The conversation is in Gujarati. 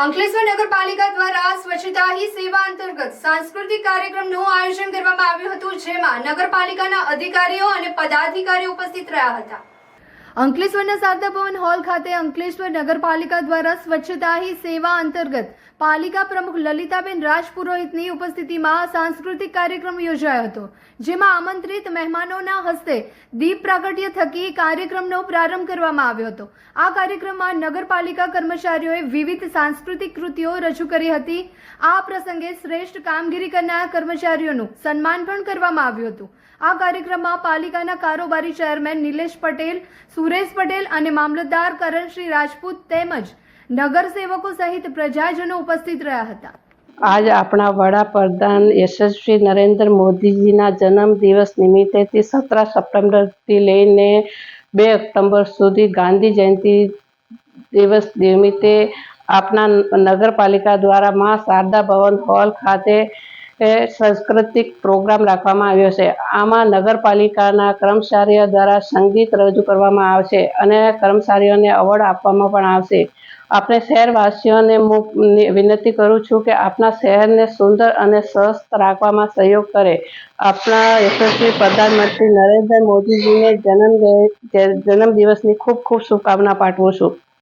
અંકલેશ્વર નગરપાલિકા દ્વારા સ્વચ્છતા હી સેવા અંતર્ગત સાંસ્કૃતિક કાર્યક્રમનું આયોજન કરવામાં આવ્યું હતું, જેમાં નગરપાલિકાના અધિકારીઓ અને પદાધિકારીઓ ઉપસ્થિત રહ્યા હતા. અંકલેશ્વરના શારદા ભવન હોલ ખાતે અંકલેશ્વર નગરપાલિકા દ્વારા સ્વચ્છતા હી સેવા અંતર્ગત પાલિકા પ્રમુખ લલિતાબેન રાજપુરોહિતની ઉપસ્થિતિમાં સાંસ્કૃતિક કાર્યક્રમ યોજાયો હતો, જેમાં આમંત્રિત મહેમાનોના હસ્તે દીપ પ્રાગટ્ય થકી કાર્યક્રમનો પ્રારંભ કરવામાં આવ્યો હતો. આ કાર્યક્રમમાં નગરપાલિકા કર્મચારીઓએ વિવિધ સાંસ્કૃતિક કૃતિઓ રજૂ કરી હતી. આ પ્રસંગે શ્રેષ્ઠ કામગીરી કરનાર કર્મચારીઓનું સન્માન પણ કરવામાં આવ્યું હતું. આ કાર્યક્રમમાં પાલિકાના કારોબારી ચેરમેન નિલેશ પટેલ સુરેશ પટેલ અને મામલતદાર કરણશ્રી રાજપૂત તેમજ નગરસેવકો સહિત પ્રજાજનો ઉપસ્થિત રહ્યા હતા. આજ આપણા વડાપ્રધાન યશસ્વી નરેન્દ્ર મોદીજીના જન્મ દિવસ નિમિત્તેથી સત્તર સપ્ટેમ્બરથી લઈને બે ઓક્ટોબર સુધી ગાંધી જયંતિ દિવસ નિમિત્તે આપણા નગરપાલિકા દ્વારા મા શારદા ભવન હોલ ખાતે સાંસ્કૃતિક પ્રોગ્રામ રાખવામાં આવ્યો છે. આમાં નગરપાલિકાના કર્મચારીઓ દ્વારા સંગીત રજૂ કરવામાં આવશે અને કર્મચારીઓને એવોર્ડ આપવામાં પણ આવશે. આપણે શહેરવાસીઓને હું વિનંતી કરું છું કે આપણા શહેરને સુંદર અને સ્વસ્થ રાખવામાં સહયોગ કરે. આપણા યશસ્વી પ્રધાનમંત્રી નરેન્દ્ર મોદીજીને જન્મ જન્મ દિવસની ખૂબ ખૂબ શુભકામના પાઠવું છું.